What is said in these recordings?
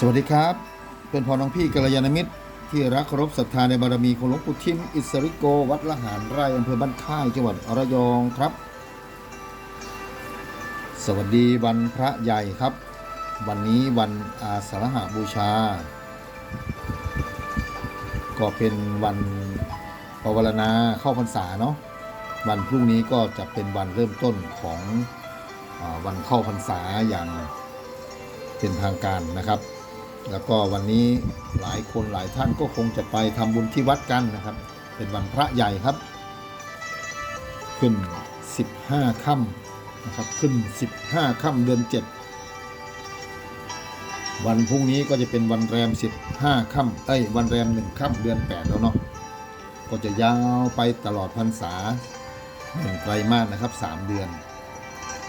สวัสดีครับเป็นพอน้องพี่กัลยาณมิตร ที่รักเคารพศรัทธาในบารมีของหลวงปู่ทิมอิสริโก วัดละหารไร่อำเภอบ้านค่ายจังหวัดระยองครับ สวัสดีวันพระใหญ่ครับ วันนี้วันอาสาฬหบูชา ก็เป็นวันปวารณาเข้าพรรษาเนาะวันพรุ่งนี้ก็จะเป็นวันเริ่มต้นของอวันเข้าพรรษาอย่างเป็นทางการนะครับ แล้วก็วันนี้หลายคนหลายท่านก็คงจะไปทำบุญที่วัดกันนะครับ เป็นวันพระใหญ่ครับ ขึ้น 15ค่ำนะครับ ขึ้น 15ค่ำเดือน 7 วันพรุ่งนี้ก็จะเป็นวันแรม 15ค่ำเอ้ยวันแรม1ค่ำเดือน 8 แล้วเนาะก็จะยาวไปตลอดพรรษาหนึ่งไตรมาสนะครับ 3 เดือน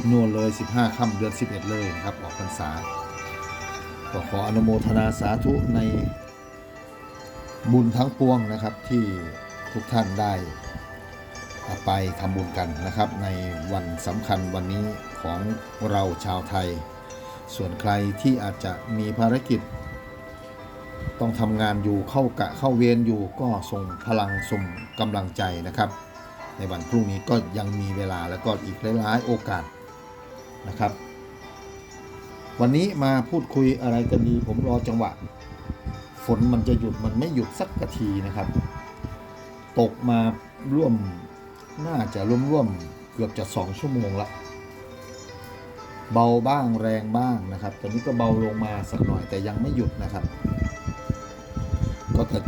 นู่นเลย 15ค่ำเดือน 11 เลยนะครับออกพรรษา ก็ขออนุโมทนาสาธุในบุญทั้งปวงนะครับที่ทุกท่านได้ไปทำบุญกันนะครับ ในวันสำคัญวันนี้ของเราชาวไทย ส่วนใครที่อาจจะมีภารกิจ ต้องทำงานอยู่เข้ากะเข้าเวรอยู่ก็ส่งพลังส่งกำลังใจนะครับ ในวันพรุ่งนี้ก็ยังมีเวลาแล้วก็อีกหลายๆโอกาสนะครับ วันนี้มาพูดคุยอะไรกันดี ผมรอจังหวะ ฝนมันจะหยุดมันไม่หยุดสักทีนะครับ ตกมาร่วมน่าจะร่วมร่วมๆเกือบจะสองชั่วโมงละเบาบ้างแรงบ้างนะครับ ตอนนี้ก็เบาลงมาสักหน่อยแต่ยังไม่หยุดนะครับ ก็จะ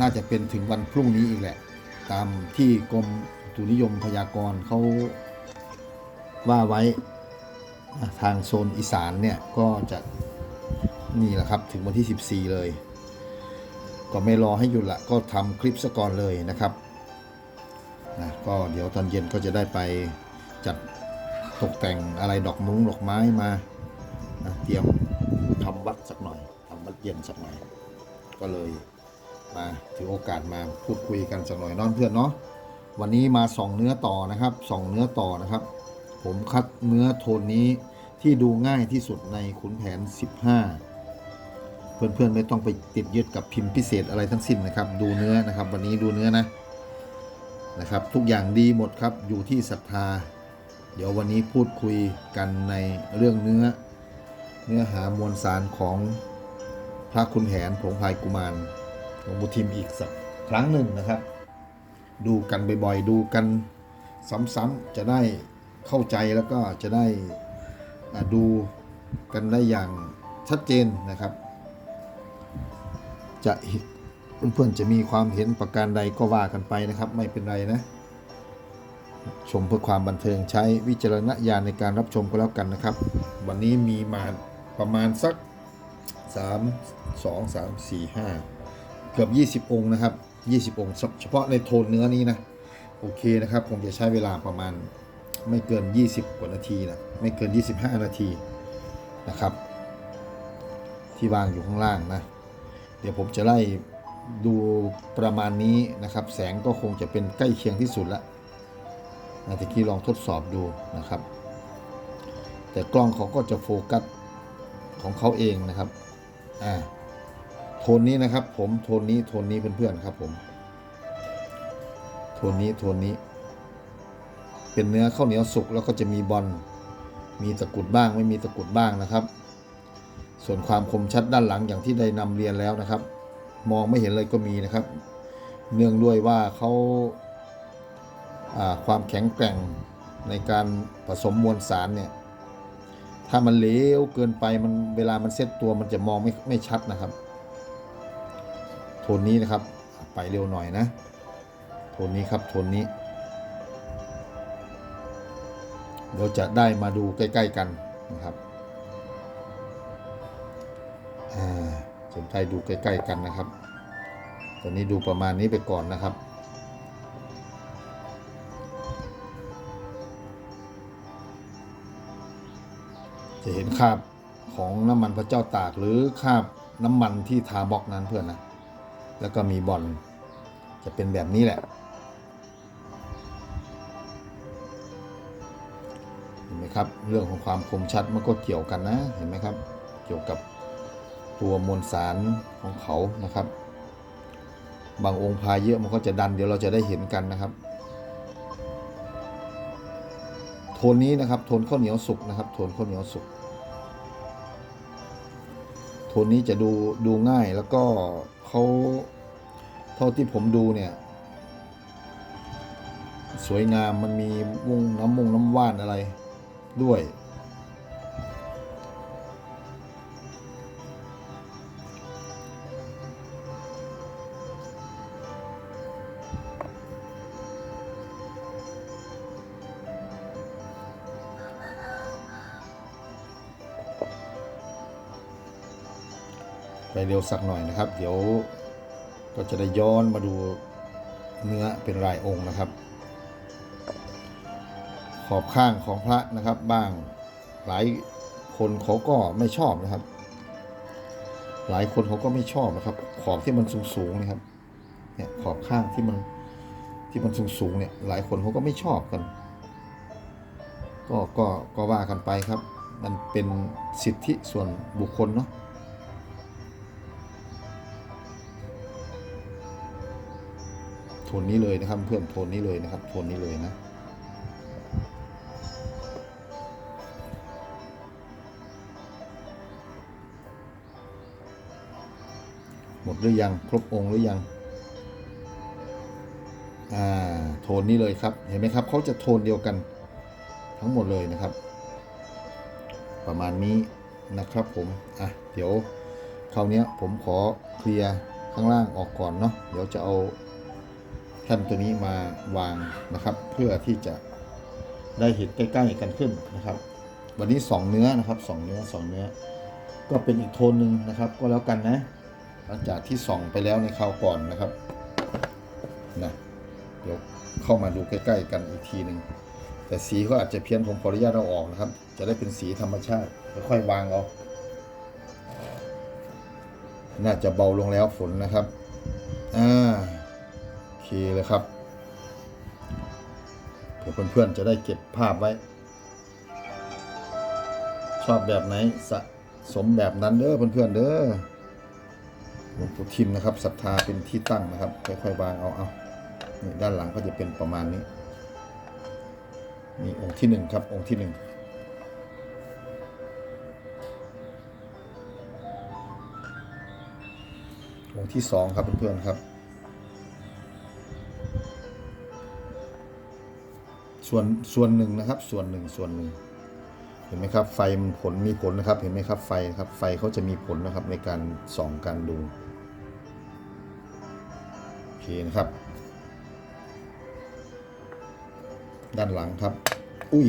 น่าจะเป็นถึงวันพรุ่งนี้อีกแหละ ตามที่กรมอุตุนิยมพยากรณ์เขาว่าไว้ ทางโซนอีสานเนี่ยก็จะนี่แหละครับถึงวันที่ 14 เลย ก็ไม่รอให้หยุดละก็ทำคลิปซะก่อนเลยนะครับนะก็เดี๋ยวตอนเย็นก็จะได้ไปจัดตกแต่งอะไรดอกมุ้งดอกไม้มานะเตรียมทำวัดสักหน่อยทำวัดเย็นสักหน่อย ก็เลยมาถือโอกาสมาพูดคุยกันสักหน่อยเนอนเพื่อนเนาะวันนี้มาส่องเนื้อต่อนะครับส่องเนื้อต่อนะครับ ผมคัดเนื้อโทนนี้ที่ดูง่ายที่สุดในขุนแผน 15 เพื่อนๆไม่ต้องไปติดยึดกับพิมพ์พิเศษอะไรทั้งสิ้นนะครับ ดูเนื้อนะครับ วันนี้ดูเนื้อนะนะครับ ทุกอย่างดีหมดครับอยู่ที่ศรัทธา เดี๋ยววันนี้พูดคุยกันในเรื่องเนื้อ เนื้อหามวลสารของพระคุณแผนผงพายกุมารหลวงปู่ทิมอีกสักครั้งหนึ่งนะครับ ดูกันบ่อยๆ ดูกันซ้ำๆจะได้ เข้าใจแล้วก็จะได้ดูกันได้อย่างชัดเจนนะครับ จะเพื่อนๆจะมีความเห็นประการใดก็ว่ากันไปนะครับ ไม่เป็นไรนะ ชมเพื่อความบันเทิงใช้วิจารณญาณในการรับชมก็แล้วกันนะครับ วันนี้มีมาประมาณสัก 3 2 3 4 5 เกือบ 20 องค์นะครับ 20 องค์เฉพาะในโทนเนื้อนี้นะ โอเคนะครับคงจะใช้เวลาประมาณ ไม่เกิน 20 กว่านาทีนะไม่เกิน 25 นาทีนะครับ ที่วางอยู่ข้างล่างนะ เดี๋ยวผมจะไล่ดูประมาณนี้นะครับ แสงก็คงจะเป็นใกล้เคียงที่สุดละนะตะกี้ลองทดสอบดูนะครับ แต่กล้องเขาก็จะโฟกัสของเขาเองนะครับอ่าโทนนี้นะครับผมโทนนี้โทนนี้เพื่อนๆครับผมโทนนี้โทนนี้ เป็นเนื้อข้าวเหนียวสุกแล้วก็จะมีบอลมีตะกุดบ้างไม่มีตะกุดบ้างนะครับ ส่วนความคมชัดด้านหลังอย่างที่ได้นำเรียนแล้วนะครับ มองไม่เห็นเลยก็มีนะครับ เนื่องด้วยว่าเขาาความแข็งแกร่งในการผสมมวลสารเนี่ยถ้ามันเหลวเกินไปมันเวลามันเซตตัวมันจะมองไม่ไม่ชัดนะครับ โทนนี้นะครับไปเร็วหน่อยนะ โทนนี้ครับโทนนี้ เดี๋ยวจะได้มาดูใกล้ๆกันนะครับอ่าสนใจดูใกล้ๆกันนะครับ ตอนนี้ดูประมาณนี้ไปก่อนนะครับจะเห็นคราบของน้ำมันพระเจ้าตากหรือคราบน้ำมันที่ทาบล็อกนั้นเพื่อนนะ แล้วก็มีบอลจะเป็นแบบนี้แหละ ครับ เรื่องของความคมชัดมันก็เกี่ยวกันนะเห็นไหมครับ เกี่ยวกับตัวมวลสารของเขานะครับ บางองค์พายเยอะมันก็จะดันเดี๋ยวเราจะได้เห็นกันนะครับ โทนนี้นะครับโทนข้าวเหนียวสุกนะครับ โทนข้าวเหนียวสุกโทนนี้จะดูดูง่ายแล้วก็เขาเท่าที่ผมดูเนี่ยสวยงามมันมีวงน้ำมงน้ำว่านอะไร ด้วย ไปเร็วสักหน่อยนะครับ เดี๋ยวก็จะได้ย้อนมาดูเนื้อเป็นรายองค์นะครับ อบข้างของพระนะครับ บ้างหลายคนเขาก็ไม่ชอบนะครับ หลายคนเขาก็ไม่ชอบนะครับ ขอบที่มันสูงสูงๆนะครับ เนี่ยขอบข้างที่มันที่มันสูงสูงๆเนี่ย หลายคนเขาก็ไม่ชอบกัน ก็ก็ก็ว่ากันไปครับ มันเป็นสิทธิส่วนบุคคลเนาะโทนนี้เลยนะครับ เพื่อนโทนนี้เลยนะครับโทนนี้เลยนะ ดหรือยัง ครบองค์หรือยังอ่าโทนนี้เลยครับเห็นไหมครับเขาจะโทนเดียวกันทั้งหมดเลยนะครับ ประมาณนี้นะครับผมอะเดี๋ยวคราวนี้ผมขอเคลียร์ข้างล่างออกก่อนเนาะเดี๋ยวจะเอาแท่นตัวนี้มาวางนะครับ เพื่อที่จะได้เห็นใกล้ๆกันขึ้นนะครับ วันนี้สองเนื้อนะครับสองเนื้อสองเนื้อ ก็เป็นอีกโทนหนึ่งนะครับ ก็แล้วกันนะ ลังจากที่ส่องไปแล้วในคราวก่อนนะครับนะเดี๋ยวเข้ามาดูใกล้ ๆ กันอีกทีหนึ่งแต่สีก็อาจจะเพี้ยนผมขออนุญาตเอาออกนะครับ จะได้เป็นสีธรรมชาติค่อยๆวางเอาน่าจะเบาลงแล้วฝนนะครับอ่าโอเคเลยครับเผื่อเพื่อนๆจะได้เก็บภาพไว้ ชอบแบบไหนสะสมแบบนั้นเด้อเพื่อนๆเด้อ หลวงปู่ทิมนะครับศรัทธาเป็นที่ตั้งนะครับ ค่อยๆวางเอาเอานี่ด้านหลังก็จะเป็นประมาณนี้นี่องค์ที่หนึ่งครับองค์ที่หนึ่งองค์ที่สองครับเพื่อนๆครับ ส่วนส่วนหนึ่งนะครับ ส่วนหนึ่งส่วนหนึ่ง ห็นไหมครับ ไฟมันผลมีผลนะครับ เห็นไหมครับ ไฟครับ ไฟเขาจะมีผลนะครับในการส่องการดูโอเคนะครับ ด้านหลังครับ อุ้ย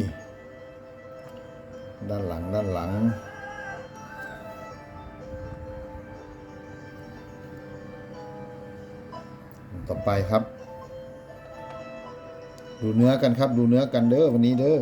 ด้านหลังด้านหลังต่อไปครับ ดูเนื้อกันครับ ดูเนื้อกันเด้อวันนี้เด้อ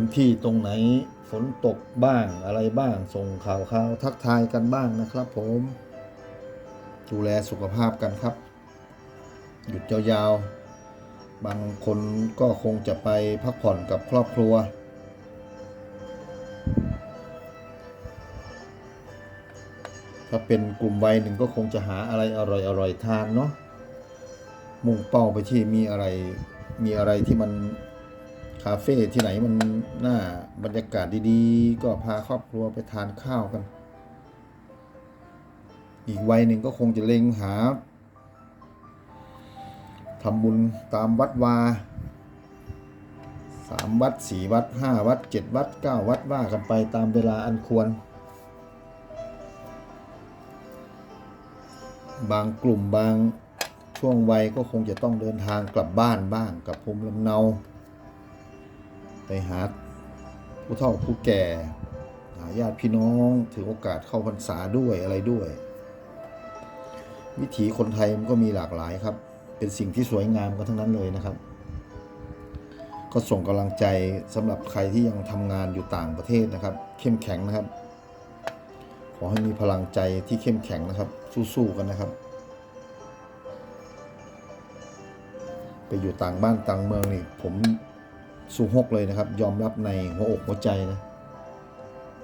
พื้นที่ตรงไหนฝนตกบ้างอะไรบ้าง ส่งข่าวข่าวทักทายกันบ้างนะครับ ผม ดูแลสุขภาพกันครับ หยุดยาวๆ บางคนก็คงจะไปพักผ่อนกับครอบครัว ถ้าเป็นกลุ่มวัยหนึ่งก็คงจะหาอะไรอร่อยๆทานเนาะมุ่งเป้าไปที่มีอะไรมีอะไรที่มันาเฟ่ที่ไหนมันน่าบรรยากาศดีๆ ก็พาครอบครัวไปทานข้าวกัน อีกวัยหนึ่งก็คงจะเล็งหาทำบุญตามวัดวาสามวัดสี่วัดห้าวัดเจ็ดวัดเก้าวัดว่ากันไปตามเวลาอันควร บางกลุ่มบางช่วงวัยก็คงจะต้องเดินทางกลับบ้านบ้างกับภูมิลำเนา ไปหาผู้เฒ่าผู้แก่หาญาติพี่น้องถือโอกาสเข้าพรรษาด้วยอะไรด้วย วิถีคนไทยมันก็มีหลากหลายครับ เป็นสิ่งที่สวยงามกันทั้งนั้นเลยนะครับ ก็ส่งกำลังใจสำหรับใครที่ยังทำงานอยู่ต่างประเทศนะครับ เข้มแข็งนะครับ ขอให้มีพลังใจที่เข้มแข็งนะครับ สู้ๆกันนะครับ ไปอยู่ต่างบ้านต่างเมืองนี่ผม สู้ฮกเลยนะครับ ยอมรับในหัวอกหัวใจนะ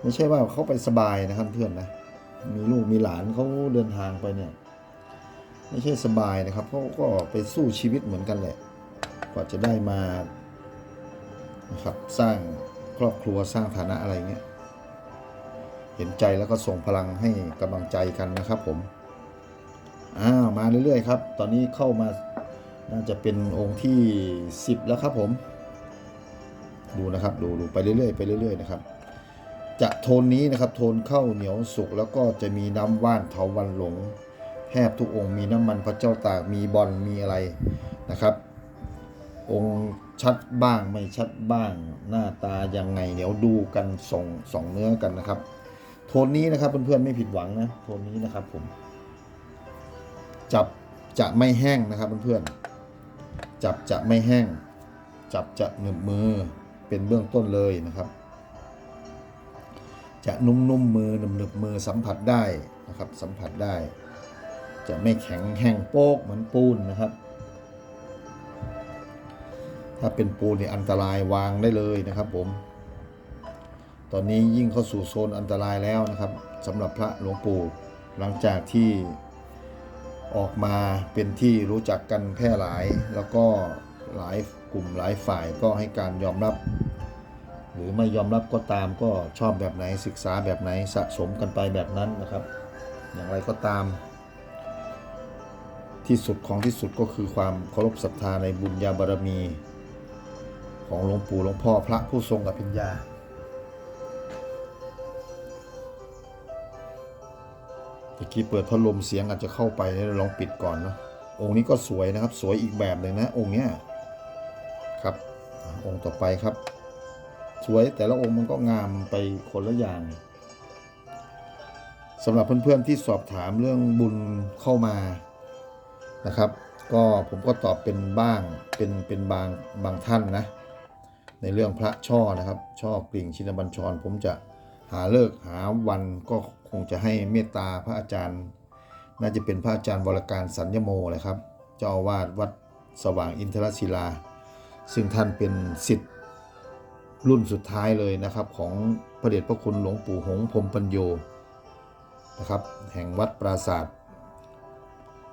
ไม่ใช่ว่าเขาไปสบายนะครับเพื่อนนะ มีลูกมีหลานเขาเดินทางไปเนี่ย ไม่ใช่สบายนะครับเขาก็ไปสู้ชีวิตเหมือนกันแหละ กว่าจะได้มานะครับสร้างครอบครัวสร้างฐานะอะไรเงี้ย เห็นใจแล้วก็ส่งพลังให้กำลังใจกันนะครับผม อ้าวมาเรื่อยๆครับ ตอนนี้เข้ามาน่าจะเป็นองค์ที่ 10 แล้วครับผม ดูนะครับดูดูไปเรื่อยๆไปเรื่อยๆนะครับ จะโทนนี้นะครับ โทนเข้าเหนียวสุกแล้วก็จะมีน้ำว่านเถาวันหลงแทบทุกองค์มีน้ำมันพระเจ้าตากมีบอลมีอะไรนะครับ องค์ชัดบ้างไม่ชัดบ้างหน้าตายังไงเดี๋ยวดูกันส่งสองเนื้อกันนะครับ โทนนี้นะครับเพื่อนๆไม่ผิดหวังนะโทนนี้นะครับผม จับจะไม่แห้งนะครับเพื่อนๆจับจะไม่แห้ง จับจะหนึบมือ เป็นเบื้องต้นเลยนะครับ จะนุ่มๆมือหนึบๆมือสัมผัสได้นะครับ สัมผัสได้ จะไม่แข็งแห้งโป๊กเหมือนปูนนะครับ ถ้าเป็นปูนเนี่ยอันตรายวางได้เลยนะครับผม ตอนนี้ยิ่งเข้าสู่โซนอันตรายแล้วนะครับสำหรับพระหลวงปู่หลังจากที่ออกมาเป็นที่รู้จักกันแพร่หลายแล้วก็ หลายกลุ่มหลายฝ่ายก็ให้การยอมรับ หรือไม่ยอมรับก็ตามก็ชอบแบบไหนศึกษาแบบไหนสะสมกันไปแบบนั้นนะครับ อย่างไรก็ตาม ที่สุดของที่สุดก็คือความเคารพศรัทธาในบุญญาบารมี ของหลวงปู่หลวงพ่อพระผู้ทรงอภิญญาตะกี้เปิดพัดลมเสียงอาจจะเข้าไปลองปิดก่อนนะองค์นี้ก็สวยนะครับ สวยอีกแบบหนึ่งนะ องค์เนี้ย องค์ต่อไปครับ สวยแต่ละองค์มันก็งามไปคนละอย่างสำหรับเพื่อนๆที่สอบถามเรื่องบุญเข้ามานะครับ ก็ผมก็ตอบเป็นบ้างเป็นเป็นบางบางท่านนะ ในเรื่องพระช่อนะครับ ช่อกลิ่งชินบัญชร ผมจะหาเลิกหาวันก็คงจะให้เมตตาพระอาจารย์ น่าจะเป็นพระอาจารย์วรการสัญญโมเลยครับ เจ้าอาวาสวัดสว่างอินทรศิลา ซึ่งท่านเป็นสิทธิ์รุ่นสุดท้ายเลยนะครับของพระเดชพระคุณหลวงปู่หงส์พรมปัญโยนะครับแห่งวัดปราศาสตร์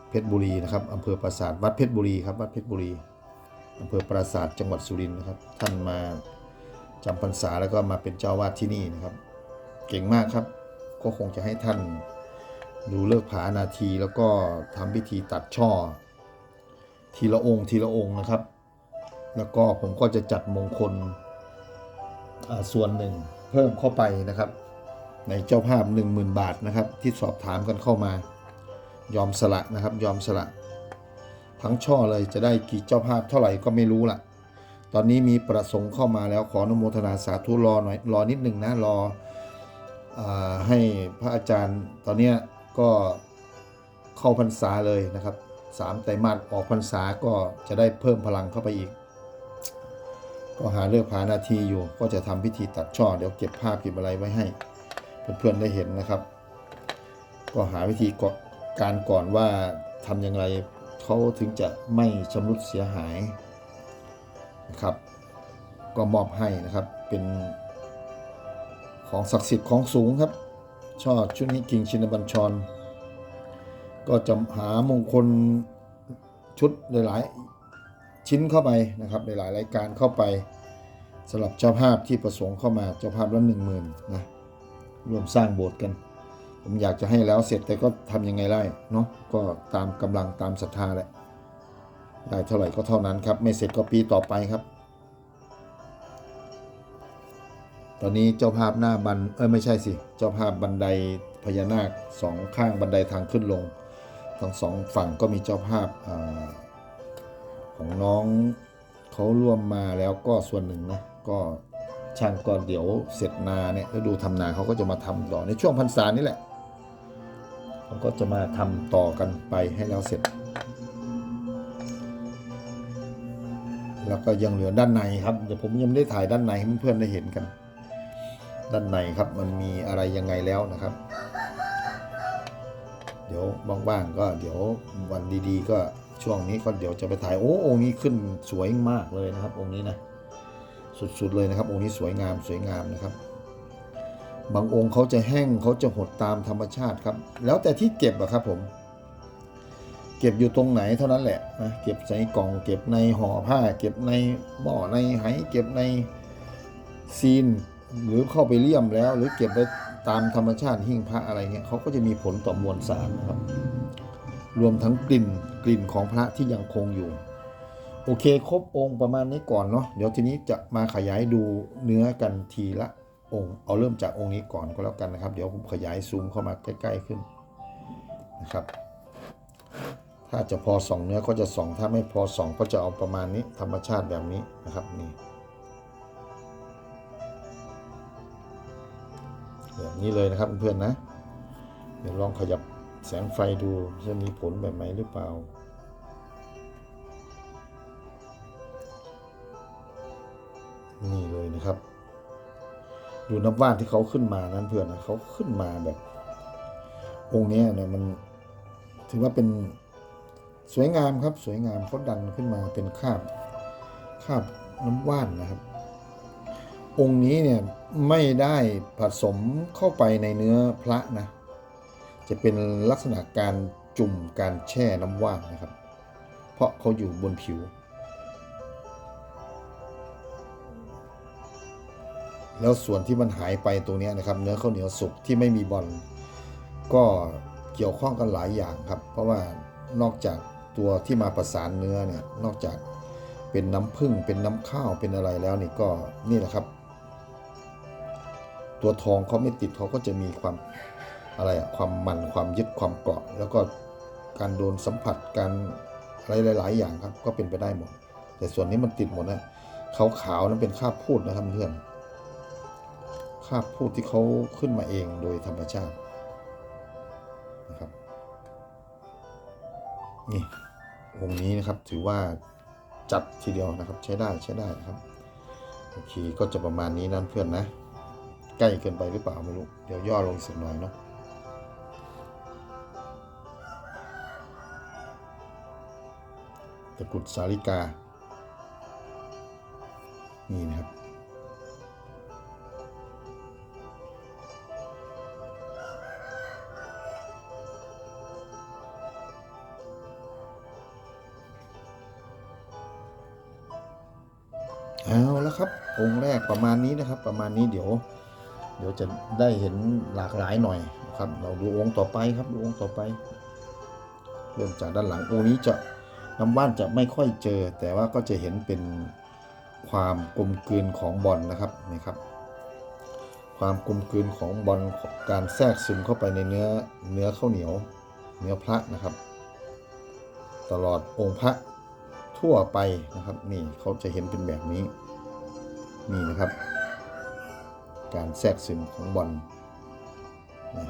เพชรบุรีนะครับอำเภอปราศาสตร์วัดเพชรบุรีครับวัดเพชรบุรีอำเภอปราสาทจังหวัดสุรินทร์นะครับ ท่านมาจำพรรษาแล้วก็มาเป็นเจ้าวาดที่นี่นะครับ เก่งมากครับก็คงจะให้ท่านดูเลิกผานาทีแล้วก็ทำพิธีตัดช่อ ทีละองค์ทีละองค์นะครับ แล้วก็ผมก็จะจัดมงคลส่วนหนึ่งเพิ่มเข้าไปนะครับ ในเจ้าภาพ 10,000 บาทนะครับ ที่สอบถามกันเข้ามายอมสละนะครับ ยอมสละ ทั้งช่อเลยจะได้กี่เจ้าภาพเท่าไหร่ก็ไม่รู้ละตอนนี้มีประสงค์เข้ามาแล้วขออนุโมทนาสาธุรอหน่อยรอนิดหนึ่งนะรออให้พระอาจารย์ตอนนี้ก็เข้าพรรษาเลยนะครับสามไตรมาสออกพรรษาก็จะได้เพิ่มพลังเข้าไปอีก ก็หาเลือกผานาทีอยู่ ก็จะทำพิธีตัดช่อ เดี๋ยวเก็บภาพเก็บอะไรไว้ให้ เพื่อนๆได้เห็นนะครับ ก็หาวิธีกการก่อนว่าทำอย่างไรเขาถึงจะไม่ชำรุดเสียหายนะครับ ก็มอบให้นะครับเป็นของศักดิ์สิทธิ์ของสูงครับช่อชุดนี้กิ่งชินบัญชร ก็จะหามงคลชุดหลาย ชิ้นเข้าไปนะครับในหลายรายการเข้าไปสำหรับเจ้าภาพที่ประสงค์เข้ามาเจ้าภาพละหนึ่งหมื่นนะร่วมสร้างโบสถ์กัน ผมอยากจะให้แล้วเสร็จแต่ก็ทำยังไงได้เนาะก็ตามกำลังตามศรัทธาแหละได้เท่าไหร่ก็เท่านั้นครับ ไม่เสร็จก็ปีต่อไปครับ ตอนนี้เจ้าภาพหน้าบันเออไม่ใช่สิ เจ้าภาพบันไดพญานาคสองข้างบันไดทางขึ้นลงทั้งสองฝั่งก็มีเจ้าภาพอา ของน้องเขาร่วมมาแล้วก็ส่วนหนึ่งนะก็ช่างก็เดี๋ยวเสร็จนาเนี่ยฤดูทำนาเขาก็จะมาทำต่อในช่วงพรรษานี่แหละเขาก็จะมาทำต่อกันไปให้แล้วเสร็จ แล้วก็ยังเหลือด้านในครับเดี๋ยวผมยังไม่ได้ถ่ายด้านในให้เพื่อนๆได้เห็นกัน ด้านในครับมันมีอะไรยังไงแล้วนะครับ เดี๋ยวว่างๆก็เดี๋ยววันดีๆก็ ช่วงนี้ก็เดี๋ยวจะไปถ่ายโอ้องค์นี้ขึ้นสวยมากเลยนะครับ องค์นี้นะสุดๆเลยนะครับ องค์นี้สวยงามสวยงามนะครับ บางองค์เขาจะแห้งเขาจะหดตามธรรมชาติครับ แล้วแต่ที่เก็บอะครับผม เก็บอยู่ตรงไหนเท่านั้นแหละนะเก็บใส่กล่อง เก็บในห่อผ้า เก็บในหม้อในไหเก็บในซีน หรือเข้าไปเลี่ยมแล้ว หรือเก็บไว้ตามธรรมชาติหิ้งพระอะไรเงี้ยเขาก็จะมีผลต่อมวลสารนะครับ รวมทั้งกลิ่นกลิ่นของพระที่ยังคงอยู่ โอเคครบองค์ประมาณนี้ก่อนเนาะเดี๋ยวทีนี้จะมาขยายดูเนื้อกันทีละองค์เอาเริ่มจากองค์นี้ก่อนก็แล้วกันนะครับ เดี๋ยวผมขยายซูมเข้ามาใกล้ๆขึ้นนะครับ ถ้าจะพอส่องเนื้อก็จะส่อง ถ้าไม่พอส่องก็จะเอาประมาณนี้ธรรมชาติแบบนี้นะครับนี่แบบนี้เลยนะครับเพื่อนๆนะ เดี๋ยวลองขยับ แสงไฟดูจะมีผลแบบไหนหรือเปล่า นี่เลยนะครับ ดูน้ำว่านที่เขาขึ้นมานั้นเพื่อนนะเขาขึ้นมาแบบ องค์นี้เนี่ยมันถือว่าเป็นสวยงามครับ สวยงามเขาดันขึ้นมาเป็นคาบคาบน้ำว่านนะครับ องค์นี้เนี่ยไม่ได้ผสมเข้าไปในเนื้อพระนะ จะเป็นลักษณะการจุ่มการแช่น้ำว่านนะครับ เพราะเขาอยู่บนผิวแล้วส่วนที่มันหายไปตรงนี้นะครับ เนื้อข้าวเหนียวสุกที่ไม่มีบอลก็เกี่ยวข้องกันหลายอย่างครับ เพราะว่านอกจากตัวที่มาประสานเนื้อเนี่ยนอกจากเป็นน้ำผึ้งเป็นน้ำข้าวเป็นอะไรแล้วนี่ก็นี่แหละครับ ตัวทองเขาไม่ติดเขาก็จะมีความ อะไรอะความมันความยึดความเกาะ แล้วก็การโดนสัมผัสการอะไรหลาย ๆ อย่างครับ ก็เป็นไปได้หมด แต่ส่วนนี้มันติดหมดนะขาวๆนั้นเป็นคาบพูดนะครับเพื่อนคาบพูดที่เขาขึ้นมาเองโดยธรรมชาตินะครับนี่องนี้นะครับถือว่าจัดทีเดียวนะครับใช้ได้ใช้ได้นะครับโอเคก็จะประมาณนี้นั่นเพื่อนนะ ใกล้เกินไปหรือเปล่าไม่รู้ เดี๋ยวย่อลงอีกสักหน่อยเนาะ ตะกุดสาริกา นี่นะครับ เอาแล้วครับ องค์แรกประมาณนี้นะครับ ประมาณนี้เดี๋ยว เดี๋ยวจะได้เห็นหลากหลายหน่อยนะครับ เราดูองค์ต่อไปครับ ดูองค์ต่อไป เริ่มจากด้านหลังองค์นี้จะ น้ำว่านจะไม่ค่อยเจอ แต่ว่าก็จะเห็นเป็นความกลมกลืนของบอลนะครับนี่ครับ ความกลมกลืนของบอลการแทรกซึมเข้าไปในเนื้อเนื้อข้าวเหนียว เนื้อพระนะครับ ตลอดองค์พระทั่วไปนะครับ นี่เขาจะเห็นเป็นแบบนี้นี่นะครับ การแทรกซึมของบอลนี่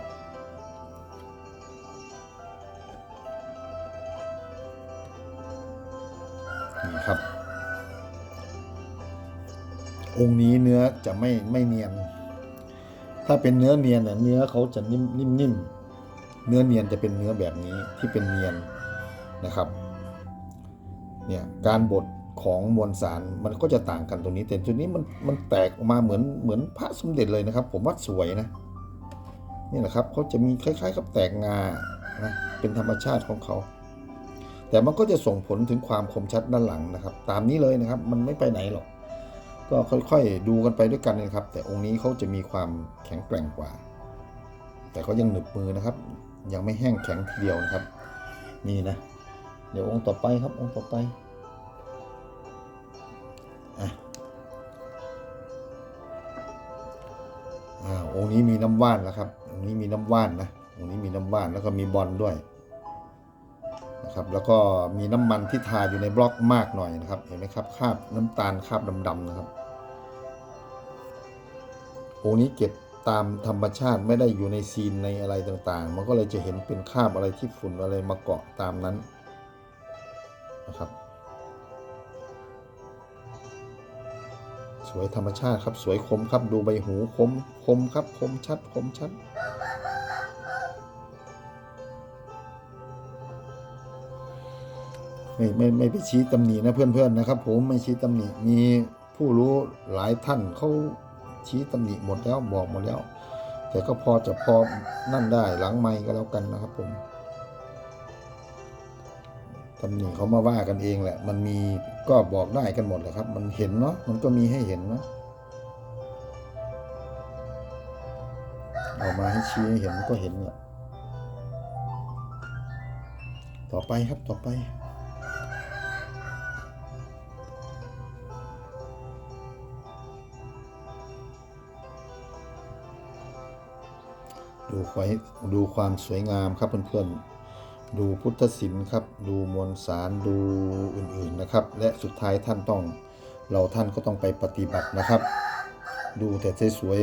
ครับ องค์นี้เนื้อจะไม่ไม่เนียน ถ้าเป็นเนื้อเนียนเนี่ยเนื้อเขาจะนิ่มนิ่มนิ่มเนื้อเนียนจะเป็นเนื้อแบบนี้ที่เป็นเนียนนะครับ เนี่ยการบดของมวลสารมันก็จะต่างกันตรงนี้แต่จุดนี้มันมันแตกออกมาเหมือนเหมือนพระสมเด็จเลยนะครับ ผมว่าสวยนะนี่แหละครับเขาจะมีคล้ายๆ กับแตกงานะเป็นธรรมชาติของเขา แต่มันก็จะส่งผลถึงความคมชัดด้านหลังนะครับ ตามนี้เลยนะครับ มันไม่ไปไหนหรอก ก็ค่อยๆดูกันไปด้วยกันนะครับ แต่องค์นี้เขาจะมีความแข็งแกร่งกว่า แต่เขายังหนึบมือนะครับ ยังไม่แห้งแข็งทีเดียวนะครับ นี่นะ เดี๋ยวองค์ต่อไปครับ องค์ต่อไปอะอ่าองค์นี้มีน้ำว่านแล้วครับ องค์นี้มีน้ำว่านนะ องค์นี้มีน้ำว่านแล้วก็มีบอลด้วย นะครับแล้วก็มีน้ำมันที่ทาอยู่ในบล็อกมากหน่อยนะครับ เห็นไหมครับคราบน้ำตาลคราบดำๆนะครับองค์นี้เก็บตามธรรมชาติไม่ได้อยู่ในซีนในอะไรต่างๆ มันก็เลยจะเห็นเป็นคราบอะไรที่ฝุ่นอะไรมาเกาะตามนั้นนะครับ สวยธรรมชาติครับสวยคมครับดูใบหูคมคมครับคมชัดคมชัด ไม่ไม่ไม่ไปชี้ตำหนินะเพื่อนๆนะครับ ผมไม่ชี้ตำหนิมีผู้รู้หลายท่านเขาชี้ตำหนิหมดแล้วบอกหมดแล้ว แต่ก็พอจะพอนั่นได้หลังไม่ก็แล้วกันนะครับผมตำหนิเขามาว่ากันเองแหละ มันมีก็บอกได้กันหมดแหละครับ มันเห็นเนาะมันก็มีให้เห็นเนาะเอามาให้ชี้ให้เห็นก็เห็นแหละต่อไปครับต่อไป ดูไว้ดูความสวยงามครับเพื่อนๆ ดูพุทธศิลป์ครับ ดูมวลสารดูอื่นๆนะครับ และสุดท้ายท่านต้องเราท่านก็ต้องไปปฏิบัตินะครับ ดูแต่สวย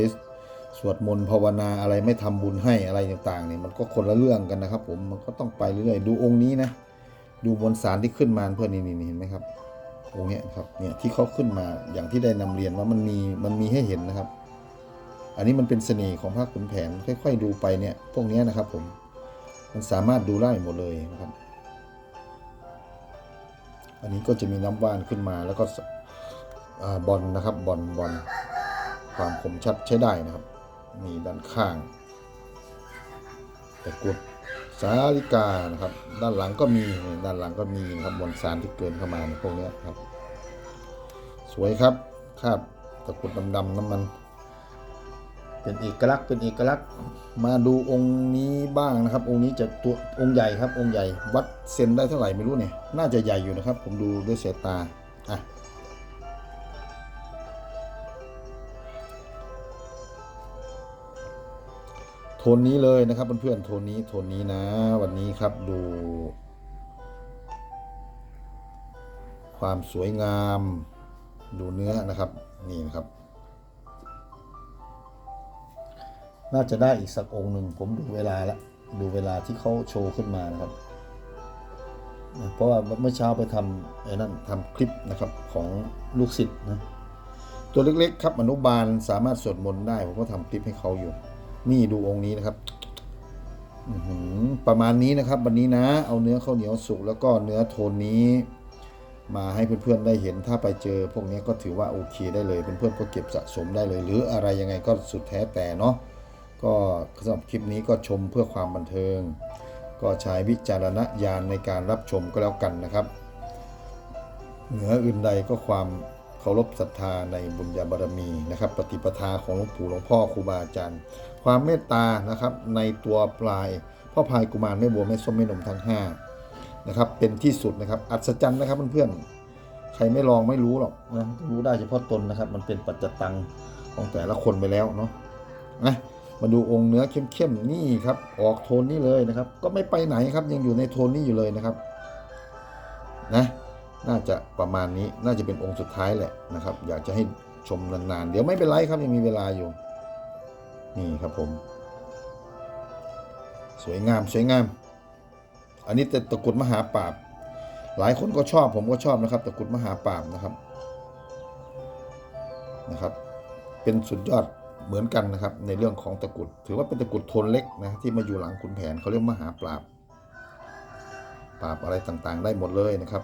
สวดมนต์ภาวนาอะไรไม่ทำบุญให้อะไรต่างๆเนี่ยมันก็คนละเรื่องกันนะครับ ผมมันก็ต้องไปเรื่อยๆดูองค์นี้นะ ดูมวลสารที่ขึ้นมาเพื่อนนี่นี่เห็นไหมครับองค์นี้ครับเนี่ยที่เขาขึ้นมาอย่างที่ได้นำเรียนว่ามันมีมันมีให้เห็นนะครับ อันนี้มันเป็นเสน่ห์ของพระขุนแผนค่อย ๆ ดูไปเนี่ย พวกนี้นะครับ ผมมันสามารถดูได้หมดเลยนะครับ อันนี้ก็จะมีน้ำว่านขึ้นมาแล้วก็บอลนะครับบอลบอลความคมชัดใช้ได้นะครับ มีด้านข้างตะกรุดสาลิกานะครับ ด้านหลังก็มีด้านหลังก็มีนะครับมวลสารที่เกินเข้ามาในพวกนี้ครับ สวยครับคาบตะกรุดดำๆน้ำมัน เป็นเอกลักษณ์เป็นเอกลักษณ์มาดูองค์นี้บ้างนะครับ องค์นี้จะตัวองค์ใหญ่ครับ องค์ใหญ่วัดเซนได้เท่าไหร่ไม่รู้เนี่ยน่าจะใหญ่อยู่นะครับ ผมดูด้วยสายตาอะโทนนี้เลยนะครับเพื่อนๆโทนนี้โทนนี้นะ วันนี้ครับดู ความสวยงาม ดูเนื้อนะครับนี่นะครับ น่าจะได้อีกสักองค์หนึ่งผมดูเวลาละดูเวลาที่เขาโชว์ขึ้นมานะครับ เพราะว่าเมื่อเช้าไปทำไอ้นั่นทำคลิปนะครับของลูกศิษย์นะตัวเล็กๆครับอนุบาลสามารถสวดมนต์ได้ผมก็ทำคลิปให้เขาอยู่ นี่ดูองค์นี้นะครับประมาณนี้นะครับ วันนี้นะ เอาเนื้อข้าวเหนียวสุกแล้วก็เนื้อโทนนี้มาให้เพื่อนๆได้เห็นถ้าไปเจอ พวกนี้ก็ถือว่าโอเคได้เลยเพื่อนๆก็เก็บสะสมได้เลย หรืออะไรยังไงก็สุดแท้แต่เนาะ ก็สำหรับคลิปนี้ก็ชมเพื่อความบันเทิง ก็ใช้วิจารณญาณในการรับชมก็แล้วกันนะครับ เหนืออื่นใดก็ความเคารพศรัทธาในบุญญาบารมีนะครับ ปฏิปทาของหลวงปู่หลวงพ่อครูบาอาจารย์ ความเมตตานะครับในตัวปลาย พ่อพายกุมารแม่บัวแม่ส้มแม่นมทั้งห้านะครับเป็นที่สุดนะครับอัศจรรย์นะครับเพื่อนๆใครไม่ลองไม่รู้หรอกนะรู้ได้เฉพาะตนนะครับ มันเป็นปัจจตังของแต่ละคนไปแล้วเนาะนะ มาดูองค์เนื้อเข้มๆนี่ครับ ออกโทนนี้เลยนะครับ ก็ไม่ไปไหนครับยังอยู่ในโทนนี้อยู่เลยนะครับนะน่าจะประมาณนี้น่าจะเป็นองค์สุดท้ายแหละนะครับ อยากจะให้ชมนานๆ เดี๋ยวไม่เป็นไรครับยังมีเวลาอยู่ นี่ครับผม สวยงามสวยงาม อันนี้ตะกรุดมหาปราบ หลายคนก็ชอบผมก็ชอบนะครับ ตะกรุดมหาปราบนะครับนะครับ เป็นสุดยอด เหมือนกันนะครับในเรื่องของตะกุด ถือว่าเป็นตะกุดโทนเล็กนะที่มาอยู่หลังขุนแผนเขาเรียกมหาปราบ ปราบอะไรต่างๆ ได้หมดเลยนะครับ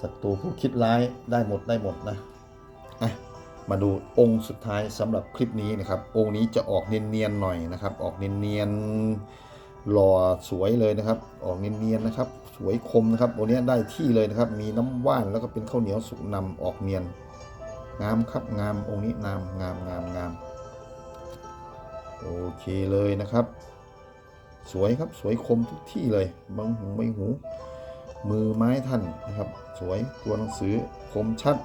ศัตรูผู้คิดร้ายได้หมดได้หมดนะอะมาดูองค์สุดท้ายสำหรับคลิปนี้นะครับ องค์นี้จะออกเนียนๆหน่อยนะครับ ออกเนียนๆหล่อสวยเลยนะครับ ออกเนียนๆนะครับ สวยคมนะครับองค์นี้ได้ที่เลยนะครับ มีน้ำว่านแล้วก็เป็นข้าวเหนียวสุกนำออกเนียน งามครับงามองค์นี้งามงามงามงามโอเคเลยนะครับ สวยครับสวยคมทุกที่เลยบังหูไม่หู มือไม้ท่านนะครับ สวยตัวหนังสือคมชัด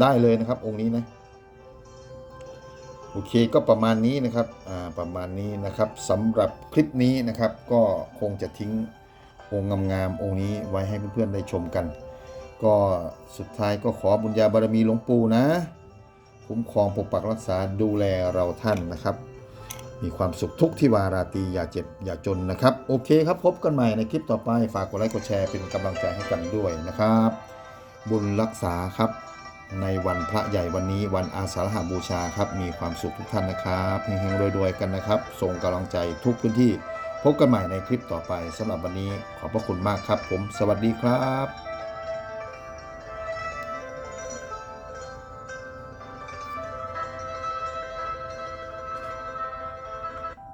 ได้เลยนะครับองค์นี้นะโอเคก็ประมาณนี้นะครับอ่าประมาณนี้นะครับสำหรับคลิปนี้นะครับ ก็คงจะทิ้งองค์งามๆองค์นี้ไว้ให้เพื่อนๆได้ชมกัน ก็สุดท้ายก็ขอบุญญาบารมีหลวงปู่นะ คุ้มครองปกปักรักษาดูแลเราท่านนะครับ มีความสุขทุกที่วาราตีอย่าเจ็บอย่าจนนะครับ โอเคครับพบกันใหม่ในคลิปต่อไปฝากกดไลค์กดแชร์เป็นกำลังใจให้กันด้วยนะครับ บุญรักษาครับ ในวันพระใหญ่วันนี้วันอาสาฬหบูชาครับ มีความสุขทุกท่านนะครับเฮงๆรวยๆกันนะครับ ส่งกำลังใจทุกพื้นที่ พบกันใหม่ในคลิปต่อไปสำหรับวันนี้ขอบพระคุณมากครับ ผม สวัสดีครับ